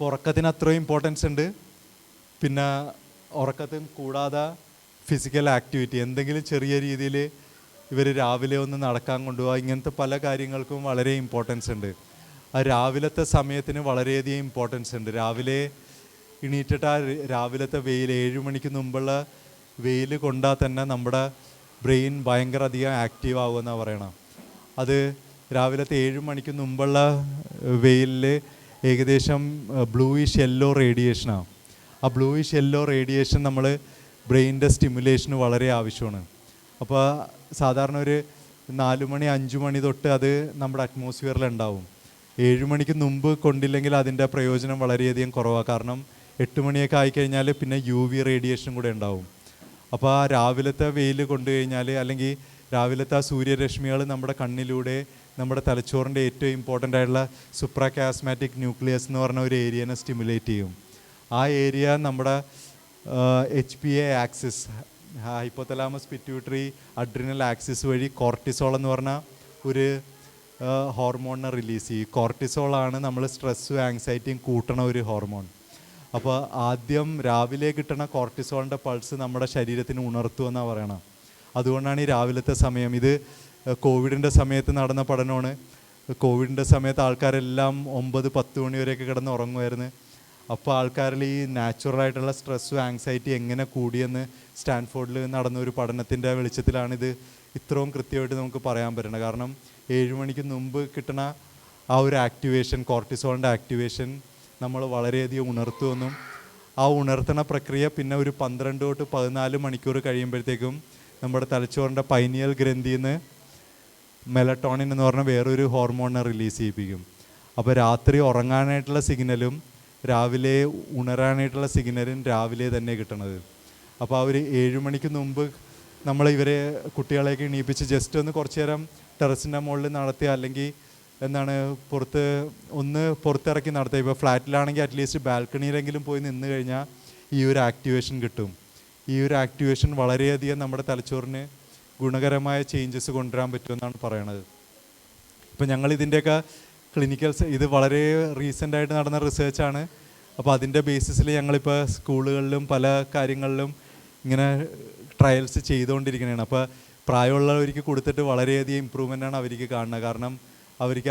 അപ്പോൾ ഉറക്കത്തിന് അത്രയും ഇമ്പോർട്ടൻസ് ഉണ്ട്. പിന്നെ ഉറക്കത്തിന് കൂടാതെ ഫിസിക്കൽ ആക്ടിവിറ്റി എന്തെങ്കിലും ചെറിയ രീതിയിൽ ഇവർ രാവിലെ ഒന്ന് നടക്കാൻ കൊണ്ടുപോകുക ഇങ്ങനത്തെ പല കാര്യങ്ങൾക്കും വളരെ ഇമ്പോർട്ടൻസ് ഉണ്ട്. ആ രാവിലത്തെ സമയത്തിന് വളരെയധികം ഇമ്പോർട്ടൻസ് ഉണ്ട്. രാവിലെ എണീറ്റിട്ട് ആ രാവിലത്തെ വെയിൽ ഏഴ് മണിക്ക് മുമ്പുള്ള വെയിൽ കൊണ്ടാൽ തന്നെ നമ്മുടെ ബ്രെയിൻ ഭയങ്കര അധികം ആക്റ്റീവ് ആകുമെന്നാണ് പറയണം അത് രാവിലത്തെ ഏഴ് മണിക്ക് മുമ്പുള്ള വെയിലിൽ ഏകദേശം ബ്ലൂയിഷ് യെല്ലോ റേഡിയേഷനാണ് ആ. ബ്ലൂയിഷ് യെല്ലോ റേഡിയേഷൻ നമ്മൾ ബ്രെയിനിന്റെ സ്റ്റിമുലേഷന് വളരെ ആവശ്യമാണ്. അപ്പോൾ സാധാരണ ഒരു നാല് മണി അഞ്ച് മണി തൊട്ട് അത് നമ്മുടെ അറ്റ്മോസ്ഫിയറിൽ ഉണ്ടാവും. ഏഴ് മണിക്ക് മുമ്പ് കൊണ്ടില്ലെങ്കിൽ അതിന്റെ പ്രയോജനം വളരെയധികം കുറവാണ് കാരണം എട്ട് മണിയൊക്കെ ആയിക്കഴിഞ്ഞാൽ പിന്നെ യു വി റേഡിയേഷൻ കൂടെ ഉണ്ടാവും. അപ്പോൾ ആ രാവിലത്തെ വെയിൽ കൊണ്ടു കഴിഞ്ഞാൽ അല്ലെങ്കിൽ രാവിലത്തെ ആ സൂര്യരശ്മികൾ നമ്മുടെ കണ്ണിലൂടെ നമ്മുടെ തലച്ചോറിന്റെ ഏറ്റവും ഇമ്പോർട്ടന്റ് ആയിട്ടുള്ള സുപ്രാകാസ്മാറ്റിക് ന്യൂക്ലിയസ് എന്ന് പറഞ്ഞ ഒരു ഏരിയനെ സ്റ്റിമുലേറ്റ് ചെയ്യും. ആ ഏരിയ നമ്മുടെ H P A axis hypothalamus pituitary adrenal axis വഴി കോർട്ടിസോൾ എന്ന് പറഞ്ഞ ഒരു ഹോർമോണിനെ റിലീസ് ചെയ്യും. കോർട്ടിസോളാണ് നമ്മൾ സ്ട്രെസ്സും ആങ്സൈറ്റിയും കൂട്ടണ ഒരു ഹോർമോൺ അപ്പോൾ ആദ്യം രാവിലെ കിട്ടണ കോർട്ടിസോളിന്റെ പൾസ് നമ്മുടെ ശരീരത്തിന് ഉണർത്തുമെന്നാണ് പറയണം. അതുകൊണ്ടാണ് ഈ രാവിലത്തെ സമയം. ഇത് കോവിഡിന്റെ സമയത്ത് നടന്ന പഠനമാണ്. കോവിഡിന്റെ സമയത്ത് ആൾക്കാരെല്ലാം ഒമ്പത് പത്ത് മണി വരെയൊക്കെ കിടന്ന് ഉറങ്ങുമായിരുന്നു. അപ്പോൾ ആൾക്കാരിൽ ഈ നാച്ചുറലായിട്ടുള്ള സ്ട്രെസ്സും ആങ്സൈറ്റി എങ്ങനെ കൂടിയെന്ന് സ്റ്റാൻഫോർഡിൽ നടന്ന ഒരു പഠനത്തിന്റെ വെളിച്ചത്തിലാണിത് ഇത് ഇത്രയും കൃത്യമായിട്ട് നമുക്ക് പറയാൻ പറ്റുന്നത്. കാരണം ഏഴ് മണിക്ക് മുമ്പ് കിട്ടുന്ന ആ ഒരു ആക്ടിവേഷൻ കോർട്ടിസോളിന്റെ ആക്ടിവേഷൻ നമ്മൾ വളരെയധികം ഉണർത്തുമെന്നും ആ ഉണർത്തണ പ്രക്രിയ പിന്നെ ഒരു പന്ത്രണ്ട് തൊട്ട് പതിനാല് മണിക്കൂർ കഴിയുമ്പോഴത്തേക്കും നമ്മുടെ തലച്ചോറിന്റെ പൈനിയൽ ഗ്രന്ഥിയിൽ നിന്ന് മെലട്ടോണിൻ എന്ന് പറഞ്ഞ വേറൊരു ഹോർമോണിനെ റിലീസ് ചെയ്യിപ്പിക്കും. അപ്പോൾ രാത്രി ഉറങ്ങാനായിട്ടുള്ള സിഗ്നലും രാവിലെ ഉണരാനായിട്ടുള്ള സിഗ്നലും രാവിലെ തന്നെ കിട്ടണത്. അപ്പോൾ ആ ഒരു ഏഴ് മണിക്ക് മുമ്പ് നമ്മൾ ഇവരെ കുട്ടികളെയൊക്കെ എണീപ്പിച്ച് ജസ്റ്റ് ഒന്ന് കുറച്ച് നേരം ടെറസിന്റെ മുകളിൽ നടത്തി അല്ലെങ്കിൽ എന്താണ് പുറത്ത് ഒന്ന് പുറത്തിറക്കി നടത്തുക ഇപ്പോൾ ഫ്ലാറ്റിലാണെങ്കിൽ അറ്റ്ലീസ്റ്റ് ബാൽക്കണിയിലെങ്കിലും പോയി നിന്ന് കഴിഞ്ഞാൽ ഈ ഒരു ആക്ടിവേഷൻ കിട്ടും. ഈ ഒരു ആക്ടിവേഷൻ വളരെയധികം നമ്മുടെ തലച്ചോറിന് ഗുണകരമായ ചേഞ്ചസ് കൊണ്ടുവരാൻ പറ്റുമെന്നാണ് പറയണത്. ഇപ്പം ഞങ്ങൾ ഇതിന്റെയൊക്കെ ക്ലിനിക്കൽ ഇത് വളരെ റീസെന്റായിട്ട് നടന്ന റിസേർച്ചാണ് അപ്പോൾ അതിന്റെ ബേസിസിൽ ഞങ്ങളിപ്പോൾ സ്കൂളുകളിലും പല കാര്യങ്ങളിലും ഇങ്ങനെ ട്രയൽസ് ചെയ്തുകൊണ്ടിരിക്കുന്നതാണ് അപ്പോൾ പ്രായമുള്ളവർക്ക് കൊടുത്തിട്ട് വളരെയധികം ഇമ്പ്രൂവ്മെന്റ് ആണ് അവർക്ക് കാണുന്നത്. കാരണം അവർക്ക്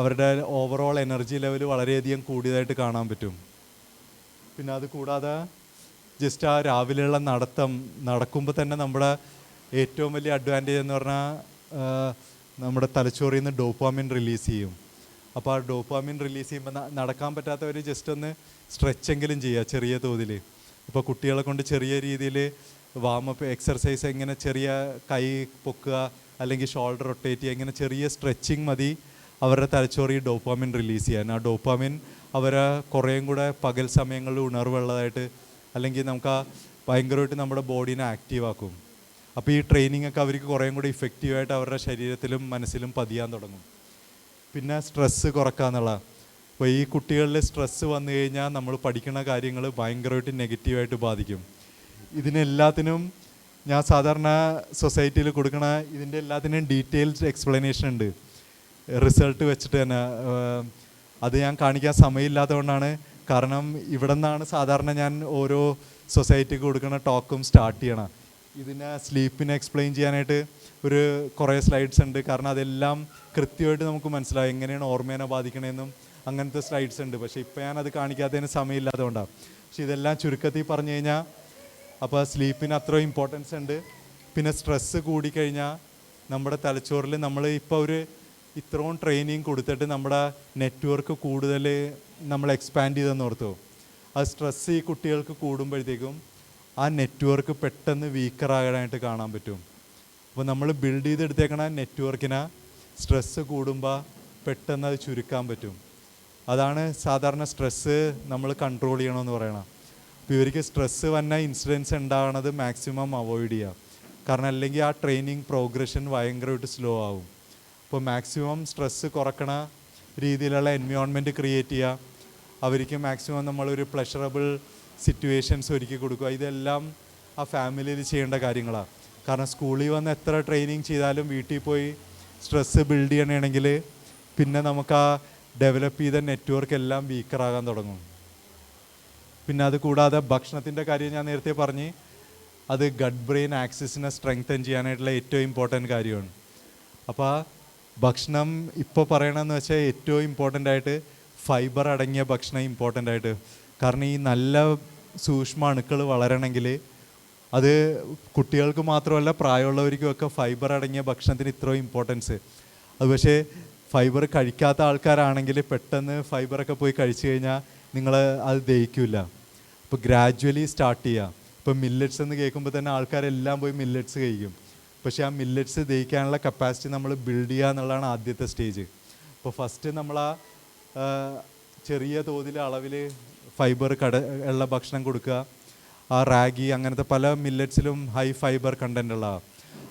അവരുടെ ഓവറോൾ എനർജി ലെവൽ വളരെയധികം കൂടിയതായിട്ട് കാണാൻ പറ്റും. പിന്നെ അത് കൂടാതെ ജസ്റ്റ് ആ രാവിലെയുള്ള നടത്തം നടക്കുമ്പോൾ തന്നെ നമ്മുടെ ഏറ്റവും വലിയ അഡ്വാന്റേജ് എന്ന് പറഞ്ഞാൽ നമ്മുടെ തലച്ചോറിൽ നിന്ന് ഡോപ്പാമിൻ റിലീസ് ചെയ്യും. അപ്പോൾ ആ ഡോപ്പാമിൻ റിലീസ് ചെയ്യുമ്പോൾ നടക്കാൻ പറ്റാത്തവർ ജസ്റ്റ് ഒന്ന് സ്ട്രെച്ചെങ്കിലും ചെയ്യുക ചെറിയ തോതിൽ ഇപ്പോൾ കുട്ടികളെ കൊണ്ട് ചെറിയ രീതിയിൽ വാമപ്പ് എക്സർസൈസ് എങ്ങനെ ചെറിയ കൈ പൊക്കുക അല്ലെങ്കിൽ ഷോൾഡർ റൊട്ടേറ്റ് ചെയ്യുക ഇങ്ങനെ ചെറിയ സ്ട്രെച്ചിങ് മതി അവരുടെ തലച്ചോറി ഡോപ്പാമിൻ റിലീസ് ചെയ്യാൻ. ആ ഡോപ്പാമിൻ അവരെ കുറേയും കൂടെ പകൽ സമയങ്ങളിൽ ഉണർവുള്ളതായിട്ട് അല്ലെങ്കിൽ നമുക്ക് ആ ഭയങ്കരമായിട്ട് നമ്മുടെ ബോഡീനെ ആക്റ്റീവ് ആക്കും. അപ്പോൾ ഈ ട്രെയിനിങ് ഒക്കെ അവർക്ക് കുറേയും കൂടി ഇഫക്റ്റീവായിട്ട് അവരുടെ ശരീരത്തിലും മനസ്സിലും പതിയാൻ തുടങ്ങും. പിന്നെ സ്ട്രെസ്സ് കുറക്കുക അപ്പോൾ ഈ കുട്ടികളിൽ സ്ട്രെസ്സ് വന്നു കഴിഞ്ഞാൽ നമ്മൾ പഠിക്കുന്ന കാര്യങ്ങൾ ഭയങ്കരമായിട്ട് നെഗറ്റീവായിട്ട് ബാധിക്കും. ഇതിനെല്ലാത്തിനും ഞാൻ സാധാരണ സൊസൈറ്റിയിൽ കൊടുക്കണ ഇതിന്റെ എല്ലാത്തിനും ഡീറ്റെയിൽസ് എക്സ്പ്ലനേഷൻ ഉണ്ട്. റിസൾട്ട് വെച്ചിട്ട് തന്നെ അത് ഞാൻ കാണിക്കാൻ സമയമില്ലാത്തതുകൊണ്ടാണ്. കാരണം ഇവിടെ നിന്നാണ് സാധാരണ ഞാൻ ഓരോ സൊസൈറ്റിക്ക് കൊടുക്കുന്ന ടോക്കും സ്റ്റാർട്ട് ചെയ്യണം. ഇതിനെ സ്ലീപ്പിനെ എക്സ്പ്ലെയിൻ ചെയ്യാനായിട്ട് ഒരു കുറേ സ്ലൈഡ്സ് ഉണ്ട്. കാരണം അതെല്ലാം കൃത്യമായിട്ട് നമുക്ക് മനസ്സിലാവും. എങ്ങനെയാണ് ഓർമ്മേനെ ബാധിക്കണമെന്നും അങ്ങനത്തെ സ്ലൈഡ്സ് ഉണ്ട്. പക്ഷേ ഇപ്പം ഞാൻ അത് കാണിക്കാത്തതിന് സമയമില്ലാത്തതുകൊണ്ടാണ്. പക്ഷെ ഇതെല്ലാം ചുരുക്കത്തിൽ പറഞ്ഞു കഴിഞ്ഞാൽ അപ്പോൾ സ്ലീപ്പിന് അത്ര ഇമ്പോർട്ടൻസ് ഉണ്ട്. പിന്നെ സ്ട്രെസ്സ് കൂടിക്കഴിഞ്ഞാൽ നമ്മുടെ തലച്ചോറിൽ നമ്മൾ ഇപ്പോൾ ഒരു ഇത്രയും ട്രെയിനിങ് കൊടുത്തിട്ട് നമ്മുടെ നെറ്റ്വർക്ക് കൂടുതൽ നമ്മൾ എക്സ്പാൻഡ് ചെയ്തെന്ന് ഓർത്തു? ആ സ്ട്രെസ്സ് ഈ കുട്ടികൾക്ക് കൂടുമ്പോഴത്തേക്കും ആ നെറ്റ്വർക്ക് പെട്ടെന്ന് വീക്കറാകാനായിട്ട് കാണാൻ പറ്റും. അപ്പോൾ നമ്മൾ ബിൽഡ് ചെയ്തെടുത്തേക്കണ നെറ്റ്വർക്കിന് സ്ട്രെസ്സ് കൂടുമ്പോൾ പെട്ടെന്ന് അത് ചുരുക്കാൻ പറ്റും. അതാണ് സാധാരണ സ്ട്രെസ്സ് നമ്മൾ കൺട്രോൾ ചെയ്യണമെന്ന് പറയണം. അപ്പോൾ ഇവർക്ക് സ്ട്രെസ്സ് വന്ന ഇൻസിഡൻസ് ഉണ്ടാകണത് മാക്സിമം അവോയ്ഡ് ചെയ്യുക കാരണം അല്ലെങ്കിൽ ആ ട്രെയിനിങ് പ്രോഗ്രഷൻ ഭയങ്കരമായിട്ട് സ്ലോ ആവും. അപ്പോൾ മാക്സിമം സ്ട്രെസ്സ് കുറക്കണ രീതിയിലുള്ള എൻവയോൺമെന്റ് ക്രിയേറ്റ് ചെയ്യുക അവർക്ക് മാക്സിമം നമ്മളൊരു പ്ലഷറബിൾ സിറ്റുവേഷൻസ് ഒരുക്കി കൊടുക്കുക. ഇതെല്ലാം ആ ഫാമിലിയിൽ ചെയ്യേണ്ട കാര്യങ്ങളാണ്. കാരണം സ്കൂളിൽ വന്ന് എത്ര ട്രെയിനിങ് ചെയ്താലും വീട്ടിൽ പോയി സ്ട്രെസ്സ് ബിൽഡ് ചെയ്യണമെങ്കിൽ പിന്നെ നമുക്ക് ആ ഡെവലപ്പ് ചെയ്ത നെറ്റ്വർക്ക് എല്ലാം വീക്കറാകാൻ തുടങ്ങും. പിന്നെ അത് കൂടാതെ ഭക്ഷണത്തിന്റെ കാര്യം ഞാൻ നേരത്തെ പറഞ്ഞ് അത് ഗഡ് ബ്രെയിൻ ആക്സിസിനെ സ്ട്രെങ്തൻ ചെയ്യാനായിട്ടുള്ള ഏറ്റവും ഇമ്പോർട്ടന്റ് കാര്യമാണ്. അപ്പോൾ ഭക്ഷണം ഇപ്പോൾ പറയണമെന്ന് വെച്ചാൽ ഏറ്റവും ഇമ്പോർട്ടന്റ് ആയിട്ട് ഫൈബർ അടങ്ങിയ ഭക്ഷണം ഇമ്പോർട്ടന്റ് ആയിട്ട്. കാരണം ഈ നല്ല സൂക്ഷ്മ അണുക്കൾ വളരണമെങ്കിൽ അത് കുട്ടികൾക്ക് മാത്രമല്ല പ്രായമുള്ളവർക്കും ഒക്കെ ഫൈബർ അടങ്ങിയ ഭക്ഷണത്തിന് ഇത്രയും ഇമ്പോർട്ടൻസ് അത് പക്ഷേ ഫൈബർ കഴിക്കാത്ത ആൾക്കാരാണെങ്കിൽ പെട്ടെന്ന് ഫൈബറൊക്കെ പോയി കഴിച്ചു കഴിഞ്ഞാൽ നിങ്ങൾ അത് ദഹിക്കില്ല അപ്പോൾ ഗ്രാജ്വലി സ്റ്റാർട്ട് ചെയ്യുക. ഇപ്പോൾ മില്ലറ്റ്സ് എന്ന് കേൾക്കുമ്പോൾ തന്നെ ആൾക്കാരെല്ലാം പോയി മില്ലറ്റ്സ് കഴിക്കും. പക്ഷേ ആ മില്ലറ്റ്സ് ദഹിക്കാനുള്ള കപ്പാസിറ്റി നമ്മൾ ബിൽഡ് ചെയ്യുക എന്നുള്ളതാണ് ആദ്യത്തെ സ്റ്റേജ് അപ്പോൾ ഫസ്റ്റ് നമ്മൾ ആ, ചെറിയ തോതിൽ അളവിൽ ഫൈബർ കട ഉള്ള ഭക്ഷണം കൊടുക്കുക. ആ റാഗി അങ്ങനത്തെ പല മില്ലറ്റ്സിലും ഹൈ ഫൈബർ കണ്ടന്റ് ഉള്ള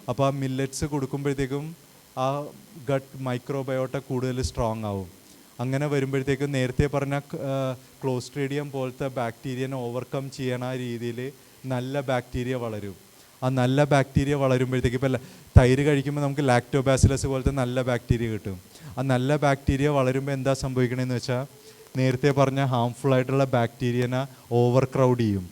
അപ്പോൾ ആ മില്ലറ്റ്സ് കൊടുക്കുമ്പോഴത്തേക്കും ആ ഗട്ട് മൈക്രോബയോട്ട കൂടുതൽ സ്ട്രോങ് ആവും. അങ്ങനെ വരുമ്പോഴത്തേക്കും നേരത്തെ പറഞ്ഞ ക്ലോസ്ട്രീഡിയം പോലത്തെ ബാക്ടീരിയനെ ഓവർകം ചെയ്യണ രീതിയിൽ നല്ല ബാക്ടീരിയ വളരും. ആ നല്ല ബാക്ടീരിയ വളരുമ്പോഴത്തേക്ക് ഇപ്പോൾ തൈര് കഴിക്കുമ്പോൾ നമുക്ക് ലാക്ടോബാസിലസ് പോലത്തെ നല്ല ബാക്ടീരിയ കിട്ടും. ആ നല്ല ബാക്ടീരിയ വളരുമ്പോൾ എന്താ സംഭവിക്കണമെന്ന് വെച്ചാൽ നേരത്തെ പറഞ്ഞ ഹാംഫുൾ ആയിട്ടുള്ള ബാക്ടീരിയനെ ഓവർ ക്രൗഡ് ചെയ്യും.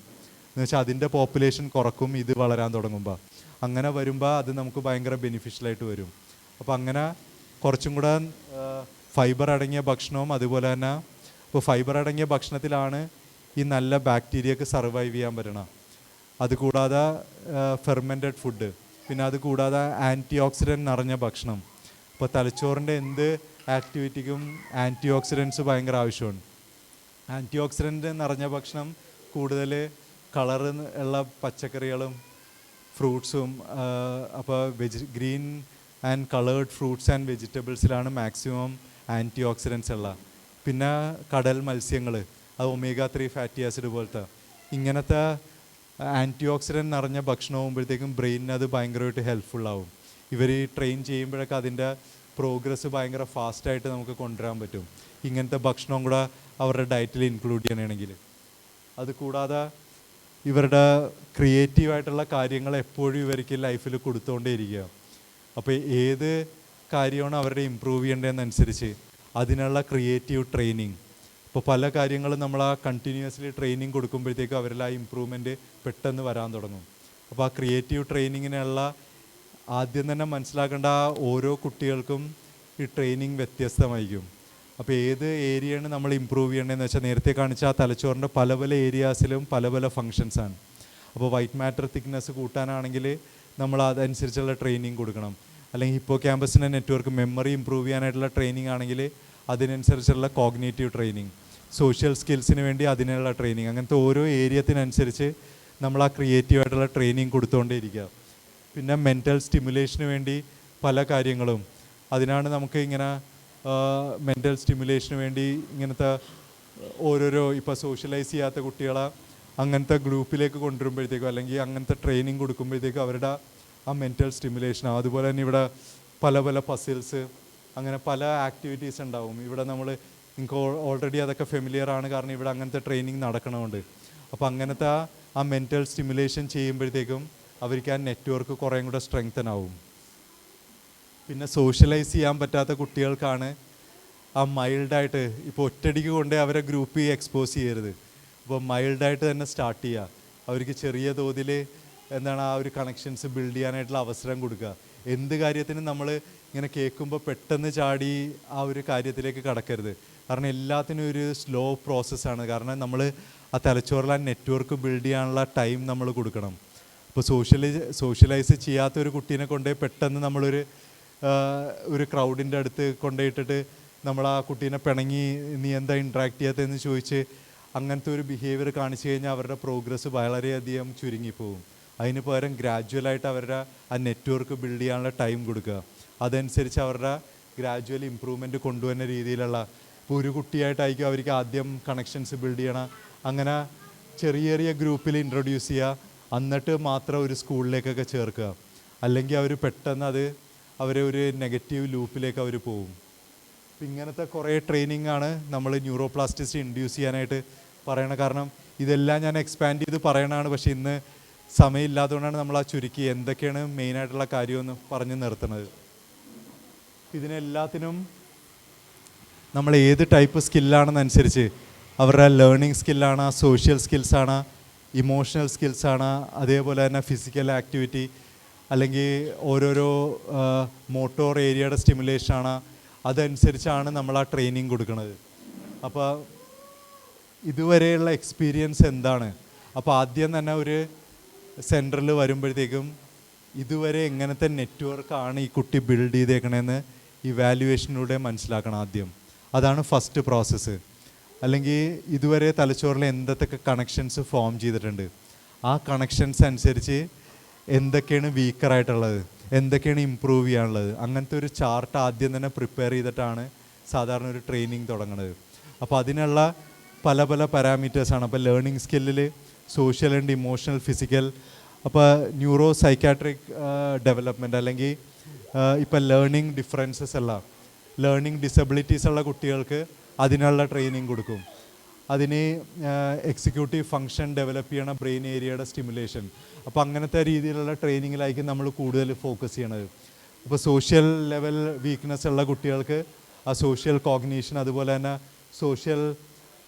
എന്ന് വെച്ചാൽ അതിന്റെ പോപ്പുലേഷൻ കുറക്കും ഇത് വളരാൻ തുടങ്ങുമ്പോൾ അങ്ങനെ വരുമ്പോൾ അത് നമുക്ക് ഭയങ്കര ബെനിഫിഷ്യലായിട്ട് വരും. അപ്പോൾ അങ്ങനെ കുറച്ചും കൂടെ ഫൈബർ അടങ്ങിയ ഭക്ഷണവും അതുപോലെ തന്നെ ഇപ്പോൾ ഫൈബർ അടങ്ങിയ ഭക്ഷണത്തിലാണ് ഈ നല്ല ബാക്ടീരിയക്ക് സർവൈവ് ചെയ്യാൻ പറ്റണം. അതുകൂടാതെ ഫെർമെന്റഡ് ഫുഡ് പിന്നെ അതുകൂടാതെ ആന്റി ഓക്സിഡന്റ് നിറഞ്ഞ ഭക്ഷണം. ഇപ്പോൾ തലച്ചോറിന്റെ എന്ത് ആക്ടിവിറ്റിക്കും ആന്റി ഓക്സിഡൻസ് ഭയങ്കര ആവശ്യമാണ്. ആന്റി ഓക്സിഡന്റ് നിറഞ്ഞ ഭക്ഷണം കൂടുതൽ കളർ ഉള്ള പച്ചക്കറികളും ഫ്രൂട്ട്സും അപ്പോൾ veggie green and coloured fruits and വെജിറ്റബിൾസിലാണ് maximum antioxidants ഉള്ള. പിന്നെ കടൽ മത്സ്യങ്ങൾ അത് ഒമേഗ ത്രീ ഫാറ്റി ആസിഡ് പോലത്തെ. ഇങ്ങനത്തെ ആന്റി ഓക്സിഡന്റ് നിറഞ്ഞ ഭക്ഷണമാകുമ്പോഴത്തേക്കും ബ്രെയിനിന് അത് ഭയങ്കരമായിട്ട് ഹെൽപ്ഫുൾ ആവും. ഇവർ ട്രെയിൻ ചെയ്യുമ്പോഴൊക്കെ അതിന്റെ പ്രോഗ്രസ് ഭയങ്കര ഫാസ്റ്റായിട്ട് നമുക്ക് കൊണ്ടുവരാൻ പറ്റും. ഇങ്ങനത്തെ ഭക്ഷണവും കൂടെ അവരുടെ ഡയറ്റിൽ ഇൻക്ലൂഡ് ചെയ്യണമെങ്കിൽ അത് കൂടാതെ ഇവരുടെ ക്രിയേറ്റീവായിട്ടുള്ള കാര്യങ്ങൾ എപ്പോഴും ഇവർക്ക് ലൈഫിൽ കൊടുത്തുകൊണ്ടേയിരിക്കുക അപ്പോൾ ഏത് കാര്യമാണ് അവരുടെ ഇമ്പ്രൂവ് ചെയ്യേണ്ടതെന്നനുസരിച്ച് അതിനുള്ള ക്രിയേറ്റീവ് ട്രെയിനിങ് ഇപ്പോൾ പല കാര്യങ്ങളും നമ്മൾ ആ കണ്ടിന്യൂസ്ലി ട്രെയിനിങ് കൊടുക്കുമ്പോഴത്തേക്കും അവരിൽ ആ ഇമ്പ്രൂവ്മെന്റ് പെട്ടെന്ന് വരാൻ തുടങ്ങും. അപ്പോൾ ആ ക്രിയേറ്റീവ് ട്രെയിനിങ്ങിനുള്ള ആദ്യം തന്നെ മനസ്സിലാക്കേണ്ട ഓരോ കുട്ടികൾക്കും ഈ ട്രെയിനിങ് വ്യത്യസ്തമായിരിക്കും. അപ്പോൾ ഏത് ഏരിയയാണ് നമ്മൾ ഇമ്പ്രൂവ് ചെയ്യേണ്ടതെന്ന് വെച്ചാൽ നേരത്തെ കാണിച്ച ആ തലച്ചോറിന്റെ പല പല ഏരിയാസിലും പല പല ഫങ്ഷൻസാണ് അപ്പോൾ വൈറ്റ് മാറ്റർ തിക്നെസ് കൂട്ടാനാണെങ്കിൽ നമ്മൾ അതനുസരിച്ചുള്ള ട്രെയിനിങ് കൊടുക്കണം. അല്ലെങ്കിൽ ഹിപ്പോ ക്യാമ്പസിന്റെ നെറ്റ്വർക്ക് മെമ്മറി ഇമ്പ്രൂവ് ചെയ്യാനായിട്ടുള്ള ട്രെയിനിങ് ആണെങ്കിൽ അതിനനുസരിച്ചുള്ള കോഗ്നേറ്റീവ് ട്രെയിനിങ് സോഷ്യൽ സ്കിൽസിന് വേണ്ടി അതിനുള്ള ട്രെയിനിങ് അങ്ങനത്തെ ഓരോ ഏരിയത്തിനനുസരിച്ച് നമ്മൾ ആ ക്രിയേറ്റീവായിട്ടുള്ള ട്രെയിനിങ് കൊടുത്തുകൊണ്ടേയിരിക്കുക പിന്നെ മെന്റൽ സ്റ്റിമുലേഷന് വേണ്ടി പല കാര്യങ്ങളും. അതിനാണ് നമുക്ക് ഇങ്ങനെ മെന്റൽ സ്റ്റിമുലേഷന് വേണ്ടി ഇങ്ങനത്തെ ഓരോരോ ഇപ്പോൾ സോഷ്യലൈസ് ചെയ്യാത്ത കുട്ടികളെ അങ്ങനത്തെ ഗ്രൂപ്പിലേക്ക് കൊണ്ടുവരുമ്പോഴത്തേക്കും അല്ലെങ്കിൽ അങ്ങനത്തെ ട്രെയിനിങ് കൊടുക്കുമ്പോഴത്തേക്കും അവരുടെ ആ മെന്റൽ സ്റ്റിമുലേഷൻ അതുപോലെ തന്നെ ഇവിടെ പല പല പസിൽസ് അങ്ങനെ പല ആക്ടിവിറ്റീസ് ഉണ്ടാവും. ഇവിടെ നമ്മൾ നിങ്ങൾക്ക് ഓൾറെഡി അതൊക്കെ ഫെമിലിയർ ആണ് കാരണം ഇവിടെ അങ്ങനത്തെ ട്രെയിനിങ് നടക്കണമുണ്ട് അപ്പോൾ അങ്ങനത്തെ ആ- മെന്റൽ സ്റ്റിമുലേഷൻ ചെയ്യുമ്പോഴത്തേക്കും അവർക്ക് ആ നെറ്റ്വർക്ക് കുറേയും കൂടെ സ്ട്രെങ്തൻ ആവും പിന്നെ സോഷ്യലൈസ് ചെയ്യാൻ പറ്റാത്ത കുട്ടികൾക്കാണ് ആ മൈൽഡായിട്ട് ഇപ്പോൾ ഒറ്റടിക്ക് കൊണ്ട് അവരെ ഗ്രൂപ്പിൽ എക്സ്പോസ് ചെയ്യരുത്. അപ്പോൾ മൈൽഡായിട്ട് തന്നെ സ്റ്റാർട്ട് ചെയ്യുക അവർക്ക് ചെറിയ തോതിൽ എന്താണ് ആ ഒരു കണക്ഷൻസ് ബിൽഡ് ചെയ്യാനായിട്ടുള്ള അവസരം കൊടുക്കുക എന്ത് കാര്യത്തിനും നമ്മൾ ഇങ്ങനെ കേൾക്കുമ്പോൾ പെട്ടെന്ന് ചാടി ആ ഒരു കാര്യത്തിലേക്ക് കടക്കരുത്. കാരണം എല്ലാത്തിനും ഒരു സ്ലോ പ്രോസസ്സാണ് കാരണം നമ്മൾ ആ തലച്ചോറിൽ ആ നെറ്റ്വർക്ക് ബിൽഡ് ചെയ്യാനുള്ള ടൈം നമ്മൾ കൊടുക്കണം. ഇപ്പോൾ സോഷ്യലൈസ് സോഷ്യലൈസ് ചെയ്യാത്ത ഒരു കുട്ടീനെ കൊണ്ടുപോയി പെട്ടെന്ന് നമ്മളൊരു ഒരു ക്രൗഡിന്റെ അടുത്ത് കൊണ്ടുപോയിട്ടിട്ട് നമ്മൾ ആ കുട്ടീനെ പിണങ്ങി നീ എന്താ ഇൻട്രാക്ട് ചെയ്യാത്തതെന്ന് ചോദിച്ച് അങ്ങനത്തെ ഒരു ബിഹേവിയർ കാണിച്ചു കഴിഞ്ഞാൽ അവരുടെ പ്രോഗ്രസ് വളരെയധികം ചുരുങ്ങിപ്പോവും. അതിന് പകരം ഗ്രാജുവലായിട്ട് അവരുടെ ആ നെറ്റ്വർക്ക് ബിൽഡ് ചെയ്യാനുള്ള ടൈം കൊടുക്കുക. അതനുസരിച്ച് അവരുടെ ഗ്രാജുവൽ ഇമ്പ്രൂവ്മെന്റ് കൊണ്ടുവരുന്ന രീതിയിലുള്ള ഇപ്പോൾ ഒരു കുട്ടിയായിട്ടായിരിക്കും അവർക്ക് ആദ്യം കണക്ഷൻസ് ബിൽഡ് ചെയ്യണം. അങ്ങനെ ചെറിയ ചെറിയ ഗ്രൂപ്പിൽ ഇൻട്രൊഡ്യൂസ് ചെയ്യുക. എന്നിട്ട് മാത്രം ഒരു സ്കൂളിലേക്കൊക്കെ ചേർക്കുക. അല്ലെങ്കിൽ അവർ പെട്ടെന്ന് അത് അവരെ ഒരു നെഗറ്റീവ് ലൂപ്പിലേക്ക് അവർ പോകും ഇങ്ങനത്തെ കുറേ ട്രെയിനിങ് ആണ് നമ്മൾ ന്യൂറോപ്ലാസ്റ്റിസിറ്റി ഇൻഡ്യൂസ് ചെയ്യാനായിട്ട് പറയണത് കാരണം ഇതെല്ലാം ഞാൻ എക്സ്പാൻഡ് ചെയ്ത് പറയണതാണ്. പക്ഷേ ഇന്ന് സമയമില്ലാത്തതുകൊണ്ടാണ് നമ്മൾ ആ ചുരുക്കി എന്തൊക്കെയാണ് മെയിനായിട്ടുള്ള കാര്യമെന്ന് പറഞ്ഞ് നിർത്തുന്നത്. ഇതിനെല്ലാത്തിനും നമ്മൾ ഏത് ടൈപ്പ് സ്കില്ലാണെന്നനുസരിച്ച് അവരുടെ ലേണിംഗ് സ്കില്ലാണ് സോഷ്യൽ സ്കിൽസാണ് ഇമോഷണൽ സ്കിൽസാണ് അതേപോലെ തന്നെ ഫിസിക്കൽ ആക്ടിവിറ്റി അല്ലെങ്കിൽ ഓരോരോ മോട്ടോർ ഏരിയയുടെ സ്റ്റിമുലേഷനാണ് അതനുസരിച്ചാണ് നമ്മൾ ആ ട്രെയിനിങ് കൊടുക്കുന്നത്. അപ്പോൾ ഇതുവരെയുള്ള എക്സ്പീരിയൻസ് എന്താണ്? അപ്പോൾ ആദ്യം തന്നെ ഒരു സെന്ററിൽ വരുമ്പോഴത്തേക്കും ഇതുവരെ എങ്ങനത്തെ നെറ്റ്വർക്കാണ് ഈ കുട്ടി ബിൽഡ് ചെയ്തേക്കണേന്ന് ഈ വാല്യുവേഷനിലൂടെ മനസ്സിലാക്കണം ആദ്യം. അതാണ് ഫസ്റ്റ് പ്രോസസ്സ് അല്ലെങ്കിൽ ഇതുവരെ തലച്ചോറിൽ എന്തൊക്കെ കണക്ഷൻസ് ഫോം ചെയ്തിട്ടുണ്ട്? ആ കണക്ഷൻസ് അനുസരിച്ച് എന്തൊക്കെയാണ് വീക്കറായിട്ടുള്ളത് എന്തൊക്കെയാണ് ഇമ്പ്രൂവ് ചെയ്യാനുള്ളത്? അങ്ങനത്തെ ഒരു ചാർട്ട് ആദ്യം തന്നെ പ്രിപ്പയർ ചെയ്തിട്ടാണ് സാധാരണ ഒരു ട്രെയിനിങ് തുടങ്ങുന്നത് അപ്പോൾ അതിനുള്ള പല പല പാരാമീറ്റേഴ്സാണ് അപ്പോൾ ലേണിംഗ് സ്കില്ലിൽ സോഷ്യൽ ആൻഡ് ഇമോഷണൽ ഫിസിക്കൽ അപ്പോൾ ന്യൂറോ സൈക്കാട്രിക് ഡെവലപ്മെന്റ് അല്ലെങ്കിൽ ഇപ്പോൾ ലേണിംഗ് ഡിഫറൻസസ് എല്ലാം ലേണിംഗ് ഡിസബിലിറ്റീസ് ഉള്ള കുട്ടികൾക്ക് അതിനുള്ള ട്രെയിനിങ് കൊടുക്കും. അതിന് എക്സിക്യൂട്ടീവ് ഫങ്ഷൻ ഡെവലപ്പ് ചെയ്യണ ബ്രെയിൻ ഏരിയയുടെ സ്റ്റിമുലേഷൻ അപ്പോൾ അങ്ങനത്തെ രീതിയിലുള്ള ട്രെയിനിങ്ങിലായിരിക്കും നമ്മൾ കൂടുതൽ ഫോക്കസ് ചെയ്യണത്. അപ്പോൾ സോഷ്യൽ ലെവൽ വീക്ക്നെസ് ഉള്ള കുട്ടികൾക്ക് ആ സോഷ്യൽ കോഗ്നീഷൻ അതുപോലെ തന്നെ സോഷ്യൽ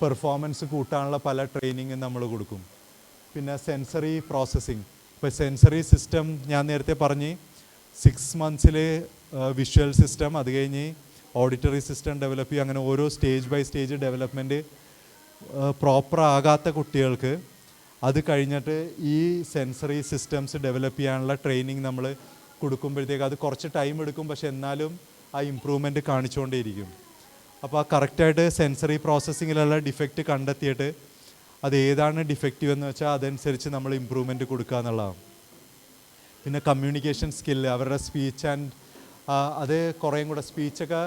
പെർഫോമൻസ് കൂട്ടാനുള്ള പല ട്രെയിനിങ്ങും നമ്മൾ കൊടുക്കും. പിന്നെ സെൻസറി പ്രോസസ്സിങ് ഇപ്പോൾ സെൻസറി സിസ്റ്റം ഞാൻ നേരത്തെ പറഞ്ഞ് സിക്സ് മന്ത്സിൽ വിഷ്വൽ സിസ്റ്റം അത് കഴിഞ്ഞ് ഓഡിറ്ററി സിസ്റ്റം ഡെവലപ്പ് ചെയ്യും അങ്ങനെ ഓരോ stage by stage development proper ആകാത്ത കുട്ടികൾക്ക് അത് കഴിഞ്ഞിട്ട് ഈ സെൻസറി സിസ്റ്റംസ് ഡെവലപ്പ് ചെയ്യാനുള്ള ട്രെയിനിങ് നമ്മൾ കൊടുക്കുമ്പോഴത്തേക്ക് അത് കുറച്ച് ടൈം എടുക്കും പക്ഷെ എന്നാലും ആ ഇമ്പ്രൂവ്മെന്റ് കാണിച്ചുകൊണ്ടേയിരിക്കും. അപ്പോൾ ആ കറക്റ്റായിട്ട് സെൻസറി പ്രോസസ്സിങ്ങിലുള്ള ഡിഫക്റ്റ് കണ്ടെത്തിയിട്ട് അത് ഏതാണ് ഡിഫക്റ്റീവ് എന്ന് വെച്ചാൽ അതനുസരിച്ച് നമ്മൾ ഇമ്പ്രൂവ്മെന്റ് കൊടുക്കുക എന്നുള്ളതാണ്. പിന്നെ കമ്മ്യൂണിക്കേഷൻ സ്കില്ല് അവരുടെ സ്പീച്ച് ആൻഡ് അത് കുറേയും കൂടെ സ്പീച്ചൊക്കെ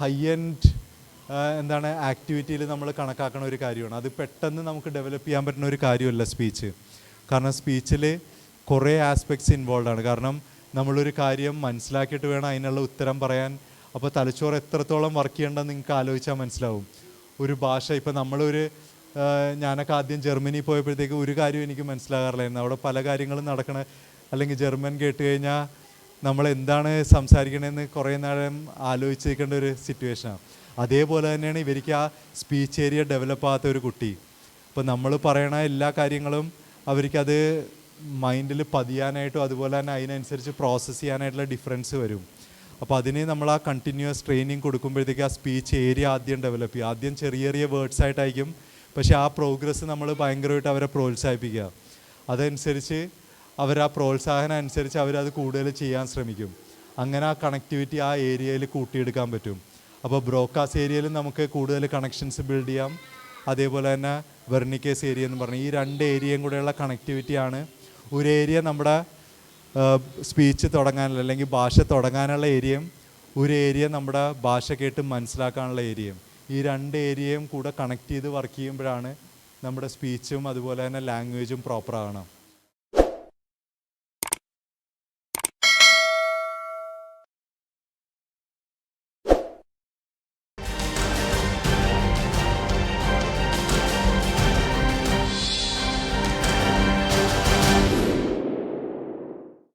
ഹൈ എൻഡ് എന്താണ് ആക്ടിവിറ്റിയിൽ നമ്മൾ കണക്കാക്കണ ഒരു കാര്യമാണ്. അത് പെട്ടെന്ന് നമുക്ക് ഡെവലപ്പ് ചെയ്യാൻ പറ്റുന്ന ഒരു കാര്യമല്ല സ്പീച്ച് കാരണം സ്പീച്ചിൽ കുറേ ആസ്പെക്ട്സ് ഇൻവോൾവ് ആണ്. കാരണം നമ്മളൊരു കാര്യം മനസ്സിലാക്കിയിട്ട് വേണം അതിനുള്ള ഉത്തരം പറയാൻ. അപ്പോൾ തലച്ചോറ് എത്രത്തോളം വർക്ക് ചെയ്യേണ്ടത് നിങ്ങൾക്ക് ആലോചിച്ചാൽ മനസ്സിലാവും. ഒരു ഭാഷ ഇപ്പം നമ്മളൊരു ഞാനൊക്കെ ആദ്യം ജർമ്മനി പോയപ്പോഴത്തേക്ക് ഒരു കാര്യം എനിക്ക് മനസ്സിലാകാറില്ലായിരുന്നു. അവിടെ പല കാര്യങ്ങളും നടക്കണ അല്ലെങ്കിൽ ജർമ്മൻ കേട്ട് കഴിഞ്ഞാൽ നമ്മൾ എന്താണ് സംസാരിക്കണമെന്ന് കുറേ നേരം ആലോചിച്ചിരിക്കേണ്ട ഒരു സിറ്റുവേഷനാണ് അതേപോലെ തന്നെയാണ് ഇവർക്ക് ആ സ്പീച്ച് ഏരിയ ഡെവലപ്പ് ആകാത്ത ഒരു കുട്ടി. അപ്പോൾ നമ്മൾ പറയണ എല്ലാ കാര്യങ്ങളും അവർക്കത് മൈൻഡിൽ പതിയാനായിട്ടും അതുപോലെ തന്നെ അതിനനുസരിച്ച് പ്രോസസ്സ് ചെയ്യാനായിട്ടുള്ള ഡിഫറൻസ് വരും. അപ്പോൾ അതിന് നമ്മൾ ആ കണ്ടിന്യൂസ് ട്രെയിനിങ് കൊടുക്കുമ്പോഴത്തേക്ക് ആ സ്പീച്ച് ഏരിയ ആദ്യം ഡെവലപ്പ് ചെയ്യുക. ആദ്യം ചെറിയ ചെറിയ വേർഡ്സ് ആയിട്ടായിരിക്കും. പക്ഷേ ആ പ്രോഗ്രസ് നമ്മൾ ഭയങ്കരമായിട്ട് അവരെ പ്രോത്സാഹിപ്പിക്കുക. അതനുസരിച്ച് അവർ ആ പ്രോത്സാഹനം അനുസരിച്ച് അവരത് കൂടുതൽ ചെയ്യാൻ ശ്രമിക്കും. അങ്ങനെ ആ കണക്ടിവിറ്റി ആ ഏരിയയിൽ കൂട്ടിയെടുക്കാൻ പറ്റും. അപ്പോൾ ബ്രോക്കാസ് ഏരിയയിൽ നമുക്ക് കൂടുതൽ കണക്ഷൻസ് ബിൽഡ് ചെയ്യാം. അതേപോലെ തന്നെ വെർണിക്കേസ് ഏരിയ എന്ന് പറഞ്ഞു ഈ രണ്ട് ഏരിയയും കൂടെയുള്ള കണക്ടിവിറ്റിയാണ് ഒരു ഏരിയ നമ്മുടെ സ്പീച്ച് തുടങ്ങാനുള്ള അല്ലെങ്കിൽ ഭാഷ തുടങ്ങാനുള്ള ഏരിയയും ഒരു ഏരിയ നമ്മുടെ ഭാഷ കേട്ട് മനസ്സിലാക്കാനുള്ള ഏരിയയും ഈ രണ്ട് ഏരിയയും കൂടെ കണക്ട് ചെയ്ത് വർക്ക് ചെയ്യുമ്പോഴാണ് നമ്മുടെ സ്പീച്ചും അതുപോലെ തന്നെ ലാംഗ്വേജും പ്രോപ്പർ ആകണം